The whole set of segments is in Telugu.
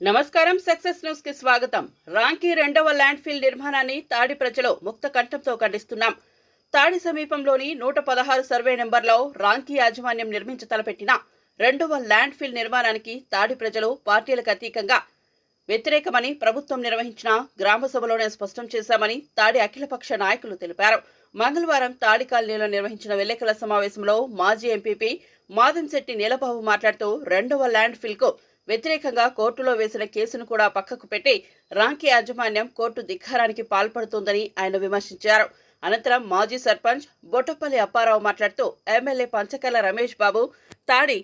నమస్కారం సక్సెస్ న్యూస్కి స్వాగతం. రాంకీ రెండవ ల్యాండ్ ఫీల్ నిర్మాణాన్ని తాడి ప్రజలు ముక్త కంఠంతో ఖండిస్తున్నాం. తాడి సమీపంలోని నూట పదహారు సర్వే నెంబర్లో రాంకీ యాజమాన్యం నిర్మించ తలపెట్టిన రెండవ ల్యాండ్ ఫీల్ నిర్మాణానికి తాడి ప్రజలు పార్టీలకు అతీకంగా వ్యతిరేకమని ప్రభుత్వం నిర్వహించిన గ్రామ సభలోనే స్పష్టం చేశామని తాడి అఖిలపక్ష నాయకులు తెలిపారు. మంగళవారం తాడి కాలనీలో నిర్వహించిన విలేకరుల సమావేశంలో మాజీ ఎంపీపీ మాదంశెట్టి నీలబాబు మాట్లాడుతూ రెండవ ల్యాండ్ ఫిల్కు వ్యతిరేకంగా కోర్టులో వేసిన కేసును కూడా పక్కకు పెట్టి రాంకీ యాజమాన్యం కోర్టు ధిక్కారానికి పాల్పడుతోందని ఆయన విమర్శించారు. అనంతరం మాజీ సర్పంచ్ బొట్టపల్లి అప్పారావు మాట్లాడుతూ ఎమ్మెల్యే పంచకల్ల రమేష్ బాబు తాడి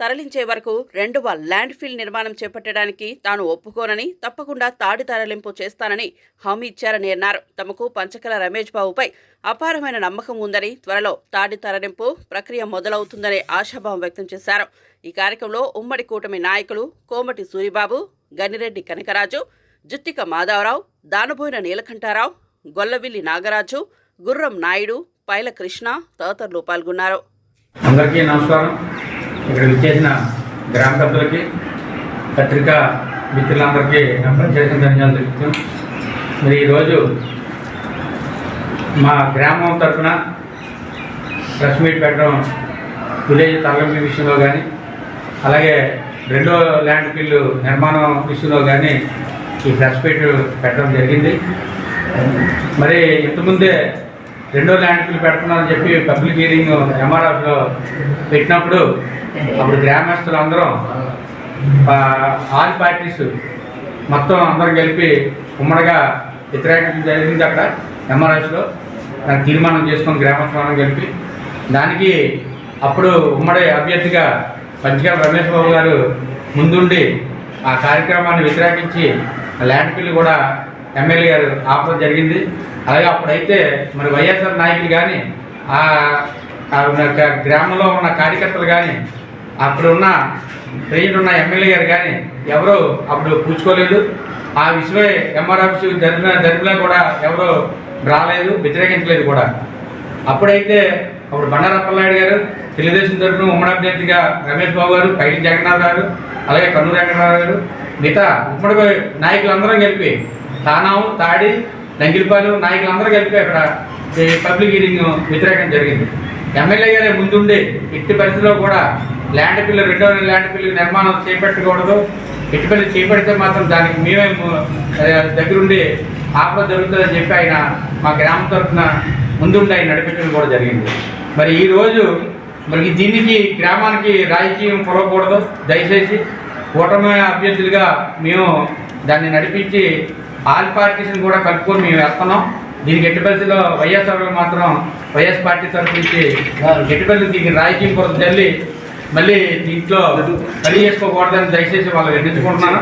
తరలించే వరకు రెండవ ల్యాండ్ ఫీల్డ్ నిర్మాణం చేపట్టడానికి తాను ఒప్పుకోనని తప్పకుండా తాడి తరలింపు చేస్తానని హామీ ఇచ్చారని అన్నారు. తమకు పంచకల రమేష్ బాబుపై అపారమైన నమ్మకం ఉందని త్వరలో తాడి తరలింపు ప్రక్రియ మొదలవుతుందనే ఆశాభావం వ్యక్తం చేశారు. ఈ కార్యక్రమంలో ఉమ్మడి కూటమి నాయకులు కోమటి సూరిబాబు గన్నిరెడ్డి కనకరాజు జుత్తిక మాధవరావు దానబోయిన నీలకంఠారావు గొల్లవిల్లి నాగరాజు గుర్రం నాయుడు పైల కృష్ణ తదితరులు పాల్గొన్నారు. అందరికీ నమస్కారం. ఇక్కడ విచ్చేసిన గ్రామ సభ్యులకి పత్రికా మిత్రులందరికీ నా ప్రత్యేక ధన్యవాదాలు తెలుపుతాం మరి ఈరోజు మా గ్రామం తరఫున ప్రెస్ మీట్ పెట్టడం విలేజ్ తరలింపు విషయంలో కానీ అలాగే రెండో ల్యాండ్ బిల్లు నిర్మాణం విషయంలో కానీ ఈ ప్రెస్ మీట్ పెట్టడం జరిగింది. మరి ఇంతకుముందే రెండో ల్యాండ్ బిల్ పెడుతున్నారని చెప్పి పబ్లిక్ హీరింగ్ ఎంఆర్ఎఫ్లో పెట్టినప్పుడు అప్పుడు గ్రామస్తులు అందరం ఆల్ పార్టీస్ మొత్తం అందరం కలిపి ఉమ్మడిగా వ్యతిరేకం జరిగింది అక్కడ ఎంఆర్ఎస్లో దానికి తీర్మానం చేసుకుని గ్రామస్థానం కలిపి దానికి అప్పుడు ఉమ్మడి అభ్యర్థిగా పంచగారు రమేష్ బాబు గారు ముందుండి ఆ కార్యక్రమాన్ని వ్యతిరేకించి ల్యాండ్ బిల్లు కూడా ఎమ్మెల్యే గారు ఆపడం జరిగింది. అలాగే అప్పుడైతే మరి వైఎస్ఆర్ నాయకులు కానీ ఆ గ్రామంలో ఉన్న కార్యకర్తలు కానీ అప్పుడు ఉన్న ప్రెసిడెంట్ ఉన్న ఎమ్మెల్యే గారు కానీ ఎవరు అప్పుడు పూచుకోలేదు ఆ విషయమే ఎంఆర్ ఆఫీస్ జరిపిన జరిపినా కూడా ఎవరు రాలేదు వ్యతిరేకించలేదు కూడా. అప్పుడైతే అప్పుడు బండారప్పలనాయుడు గారు తెలుగుదేశం తరఫున ఉమ్మడి అభ్యర్థిగా రమేష్ బాబు గారు పైడి జగన్నాథ్ గారు అలాగే కన్నూరు వెంకటరావు గారు మిగతా ఉమ్మడి నాయకులందరం కలిపి తానావు తాడి లంగిలిపాలు నాయకులందరూ కలిపి అక్కడ పబ్లిక్ హీరింగ్ వ్యతిరేకం జరిగింది. ఎమ్మెల్యే గారే ముందుండి ఎట్టి పరిస్థితిలో కూడా ల్యాండ్ బిల్లు రెండో ల్యాండ్ బిల్లు నిర్మాణం చేపట్టకూడదు. ఎట్టి పని చేపడితే మాత్రం దానికి మేమే దగ్గరుండి ఆపద జరుగుతుందని చెప్పి ఆయన మా గ్రామం తరఫున ముందుండి ఆయన నడిపించడం కూడా జరిగింది. మరి ఈరోజు మరి దీనికి గ్రామానికి రాజకీయం పొలవకూడదు దయచేసి కూటమి అభ్యర్థులుగా మేము దాన్ని నడిపించి ఆల్ పార్టీస్ని కూడా కలుపుకొని మేము వేస్తున్నాం. దీనికి ఎట్టి పరిస్థితిలో వైఎస్ఆర్ మాత్రం వైఎస్ పార్టీ తరఫు నుంచి ఎట్టి పరిస్థితి దీనికి రాజకీయం కొరకు తల్లి మళ్ళీ దీంట్లో పని చేసుకోకూడదని దయచేసి వాళ్ళు ఎన్నించుకుంటున్నాను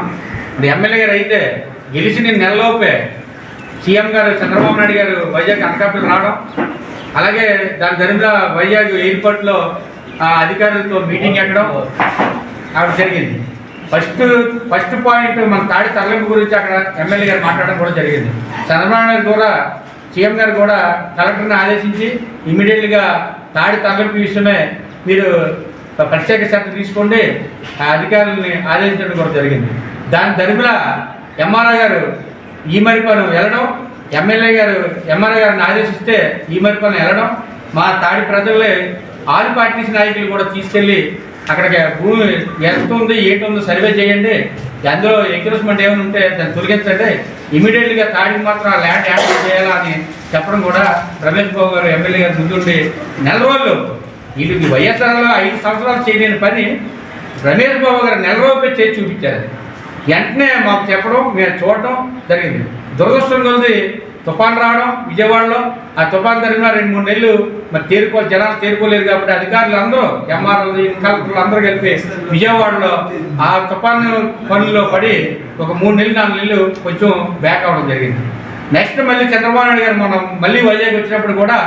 మరి ఎమ్మెల్యే గారు అయితే గెలిచిన నెలలోపే సీఎం గారు చంద్రబాబు నాయుడు గారు వైజాగ్ అనకాపల్లి రావడం. అలాగే దాని జరిగిన వైజాగ్ ఎయిర్పోర్ట్లో ఆ, అధికారులతో మీటింగ్ ఎక్కడం ఆవిడ జరిగింది. ఫస్ట్ ఫస్ట్ పాయింట్ మన తాడి తరలింపు గురించి అక్కడ ఎమ్మెల్యే గారు మాట్లాడడం కూడా జరిగింది. చంద్రబాబు నాయుడు కూడా సీఎం గారు కూడా కలెక్టర్ని ఆదేశించి ఇమీడియట్గా తాడి తరలింపు విషయమే మీరు ప్రత్యేక శ్రద్ధ తీసుకోండి ఆ అధికారులని ఆదేశించడం కూడా జరిగింది. దాని దరిమిల ఎంఆర్ఐ గారు ఈ మరిపను వెళ్ళడం ఎమ్మెల్యే గారు ఎంఆర్ఐ గారిని ఆదేశిస్తే ఈ మరిపను వెళ్ళడం మా తాడి ప్రజలే ఆల్ పార్టీస్ నాయకులు కూడా తీసుకెళ్ళి అక్కడికి భూమి ఎంత ఉంది ఏంటి ఉందో సర్వే చేయండి. అందులో ఎంకరేజ్మెంట్ ఏమైనా ఉంటే దాన్ని తొలగించండి. ఇమీడియట్గా తాడికి మాత్రం ఆ ల్యాండ్ యాక్టివ్ చేయాలా అని చెప్పడం కూడా రమేష్ బాబు గారు ఎమ్మెల్యే గారు ముందుండి నెల రోజులు. ఇది వైఎస్ఆర్లో ఐదు సంవత్సరాలు చేయలేని పని రమేష్ బాబు గారు నెల రోజులే చేసి చూపించారు. వెంటనే మాకు చెప్పడం మేము చూడటం జరిగింది. దురదృష్టం కొలది తుఫాన్ రావడం విజయవాడలో ఆ తుఫాన్ జరిగిన రెండు మూడు నెలలు మరి తేరుకో జనాలు తేరుకోలేదు కాబట్టి అధికారులు అందరూ ఎంఆర్ఎల్ కలెక్టర్లు అందరూ కలిపి విజయవాడలో ఆ తుఫాన్ పనుల్లో పడి ఒక మూడు నెలలు నాలుగు నెలలు కొంచెం బ్యాక్ అవ్వడం జరిగింది. నెక్స్ట్ మళ్ళీ చంద్రబాబు నాయుడు గారు మనం మళ్ళీ వైజాగ్ వచ్చినప్పుడు కూడా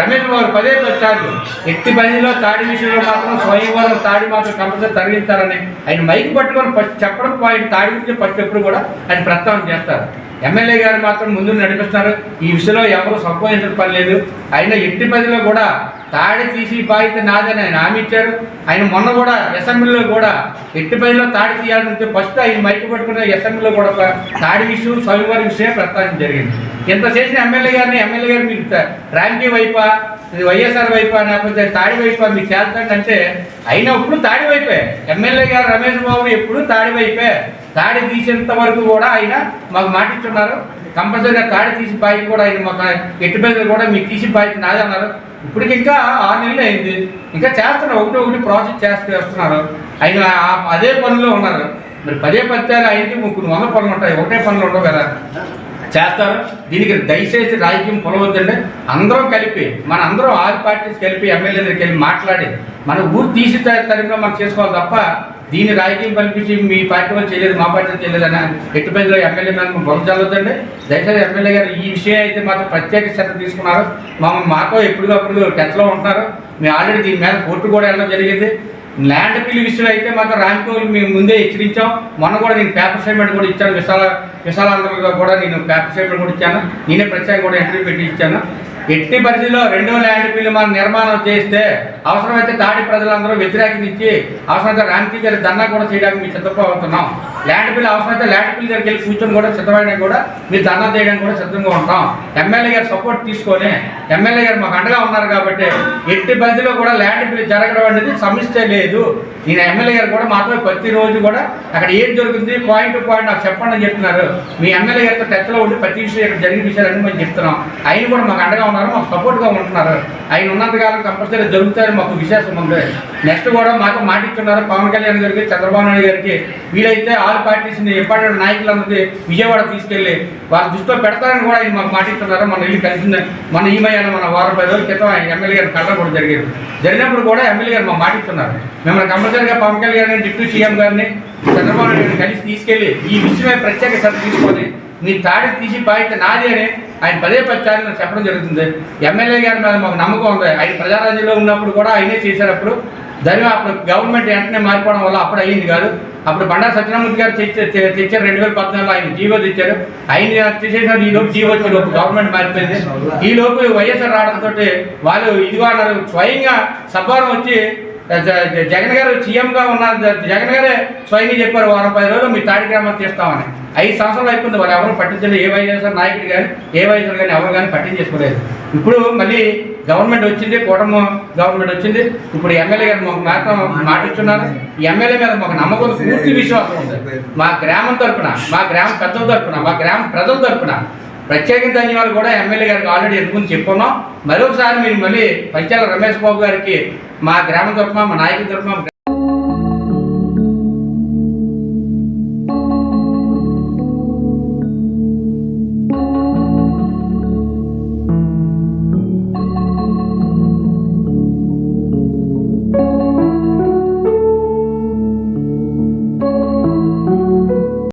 రమేష్ గారు పదే వచ్చారు. ఎట్టి పనిలో తాడి విషయంలో మాత్రం స్వయంవరం తాడి మాత్రం కంపల్సరీ తరలిస్తారని ఆయన మైక్ పట్టుకొని ఫస్ట్ చెప్పడం పాయింట్ తాడి గురించి ఫస్ట్ ఎప్పుడు కూడా ఆయన ప్రస్తావన చేస్తారు. ఎమ్మెల్యే గారు మాత్రం ముందు నడిపిస్తున్నారు. ఈ విషయంలో ఎవరు సంకోచించిన పని లేదు. అయినా ఎట్టి పదిలో కూడా తాడి తీసి బాధ్యత నాదని ఆయన హామీ ఇచ్చారు. ఆయన మొన్న కూడా అసెంబ్లీలో కూడా ఎట్టి పదిలో తాడి తీయాలంటే ఫస్ట్ ఆయన మైకు పట్టుకున్న అసెంబ్లీలో కూడా ఒక తాడి విషయం స్వామివారి విషయం ప్రస్తావన జరిగింది. ఇంత చేసిన ఎమ్మెల్యే గారిని ఎమ్మెల్యే గారు మీకు ర్యాంకీ వైపా వైఎస్ఆర్ వైపా లేకపోతే తాడి వైపా మీకు చేస్తాడంటే అయినప్పుడు అయినా ఇప్పుడు తాడి వైపే. ఎమ్మెల్యే గారు రమేష్ బాబు ఎప్పుడు తాడి వైపే. తాడి తీసేంత వరకు కూడా ఆయన మాకు మాటిచ్చున్నారు. కంపల్సరీగా తాడి తీసి బాధ్యత కూడా ఆయన మాకు ఎట్టి కూడా మీకు తీసి బాధ్యత నాదే అన్నారు. ఇప్పటికి ఇంకా ఆరు నెలలు అయింది. ఇంకా చేస్తున్నారు ఒకటి ఒకటి ప్రాసెస్ చేస్తూ చేస్తున్నారు ఆయన అదే పనిలో ఉన్నారు. మరి పదే పత్యాలు ఆయనకి ముగ్గురు వంద పనులు ఉంటాయి. ఒకటే పనులు ఉండవు కదా. చేస్తారు. దీనికి దయచేసి రాజకీయం పొలవద్దండి అందరం కలిపి మన అందరం ఆరు పార్టీస్ కలిపి ఎమ్మెల్యే దగ్గరికి వెళ్ళి మాట్లాడి మన ఊరు తీసి త- మనం చేసుకోవాలి తప్ప దీన్ని రాజకీయం కల్పించి మీ పార్టీ వాళ్ళు చేయలేదు మా పార్టీ చేయలేదు అని ఎట్టి ఎమ్మెల్యే మనం బొమ్మ దయచేసి ఎమ్మెల్యే గారు ఈ విషయం అయితే మాత్రం ప్రత్యేక శ్రద్ధ తీసుకున్నారు. మమ్మల్ని మాతో ఎప్పటికప్పుడు టచ్లో ఉంటున్నారు. మేము ఆల్రెడీ దీని మీద కోర్టు కూడా వెళ్ళడం జరిగింది. ల్యాండ్ బిల్ విషయం అయితే మాత్రం ర్యాంకు మేము ముందే హెచ్చరించాం. మొన్న కూడా నేను పేపర్ స్టేట్మెంట్ కూడా ఇచ్చాను విశాల విశాలాంధ్రలో కూడా నేను పేపర్ స్టేట్మెంట్ కూడా ఇచ్చాను. నేనే ప్రత్యేక కూడా ఎంట్రీ పెట్టి ఇచ్చాను ఎట్టి పరిధిలో రెండో ల్యాండ్ బిల్లు మనం నిర్మాణం చేస్తే అవసరమైతే తాడి ప్రజలందరూ వ్యతిరేకించి అవసరమైతే రాంకీ గారి ధర్నా కూడా చేయడానికి మేము సిద్ధపడుతున్నాం. ల్యాండ్ బిల్ అవసరమైతే ల్యాండ్ బిల్ దగ్గరికి వెళ్ళి కూర్చొని కూడా సిద్ధమైన కూడా మీరు ధర్నా చేయడానికి కూడా సిద్ధంగా ఉంటాం. ఎమ్మెల్యే గారు సపోర్ట్ తీసుకొని ఎమ్మెల్యే గారు మాకు అండగా ఉన్నారు కాబట్టి ఎట్టి పరిధిలో కూడా ల్యాండ్ బిల్ జరగడం అనేది సమస్య లేదు. నేను ఎమ్మెల్యే గారు కూడా మాతో ప్రతిరోజు కూడా అక్కడ ఏం జరుగుతుంది పాయింట్ టు పాయింట్ నాకు చెప్పండి అని చెప్తున్నారు. మీ ఎమ్మెల్యే గారితో టచ్లో ఉండి ప్రతి విషయం ఇక్కడ జరిగిన విషయాలన్నీ మేము చెప్తున్నాం. అయిన కూడా మాకు అండగా ఉన్నారు మాకు సపోర్ట్గా ఉంటున్నారు. ఆయన ఉన్నంతకాలం కంపల్సరీ జరుగుతారు మాకు విశేషం ఉంది. నెక్స్ట్ కూడా మాకు మాట ఇస్తున్నారు పవన్ కళ్యాణ్ గారికి చంద్రబాబు నాయుడు గారికి. వీలైతే ఆల్ పార్టీస్ని ఎప్పటి నాయకులందరికీ విజయవాడ తీసుకెళ్ళి వాళ్ళ దృష్టిలో పెడతారని కూడా ఆయన మాకు మాట ఇస్తున్నారు మన ఇల్లు కలిసింది. మన ఈ మన వారం పది రోజుల క్రితం ఆయన ఎమ్మెల్యే గారు కలడం కూడా జరిగేది. జరిగినప్పుడు కూడా ఎమ్మెల్యే గారు మాకు మాట ఇస్తున్నారు మిమ్మల్ని కంపల్సరీగా పవన్ కళ్యాణ్ గారిని డిప్యూటీ సీఎం గారిని చంద్రబాబు నాయుడు గారిని కలిసి తీసుకెళ్ళి ఈ విషయమే ప్రత్యేక శ్రద్ధ తీసుకొని నీ తాడి తీసి బాధ్యత నాది అని ఆయన పదే పచ్చాలని నాకు చెప్పడం జరుగుతుంది. ఎమ్మెల్యే గారి మీద మాకు నమ్మకం ఉంది. ఆయన ప్రజారాజ్యంలో ఉన్నప్పుడు కూడా ఆయనే చేశారు దాని అప్పుడు గవర్నమెంట్ వెంటనే మారిపోవడం వల్ల అప్పుడు అయ్యింది కాదు. అప్పుడు బండారు సత్యనారాయణ గారు తెచ్చారు రెండు వేల పద్నాలుగులో ఆయన జీవో తెచ్చారు. ఆయన తీసేసిన ఈ లోపు జీవో వచ్చే లోపు గవర్నమెంట్ మారిపోయింది. ఈ లోపు వైఎస్ఆర్ రావడంతో వాళ్ళు ఇదిగో అన్నారు స్వయంగా సభారం వచ్చి జగన్ గారు సీఎంగా ఉన్న జగన్ గారే స్వయంగా చెప్పారు వారం పది రోజులు మీ తాడి గ్రామం తీస్తామని. ఐదు సంవత్సరాలు అయిపోయింది వాళ్ళు ఎవరు పట్టించలేదు. ఏ వైఎస్ఆర్ నాయకుడు కానీ ఏ వైఎస్ఆర్ కానీ ఎవరు కానీ పట్టించేసుకోలేదు. ఇప్పుడు మళ్ళీ గవర్నమెంట్ వచ్చింది కూటమి గవర్నమెంట్ వచ్చింది. ఇప్పుడు ఎమ్మెల్యే గారు మాకు మాత్రం మాటిస్తున్నారు ఈ ఎమ్మెల్యే మీద మాకు నమ్మకం పూర్తి విశ్వాసం ఉంది. మా గ్రామం తరపున మా గ్రామ పెద్దల తరపున మా గ్రామ ప్రజల తరపున ప్రత్యేక ధన్యవాదాలు కూడా ఎమ్మెల్యే గారికి ఆల్రెడీ ఎందుకుని చెప్పుకున్నాం మరొకసారి మీరు మళ్ళీ పంచాల రమేష్ బాబు గారికి మా గ్రామం తరపున మా నాయకుల తరపున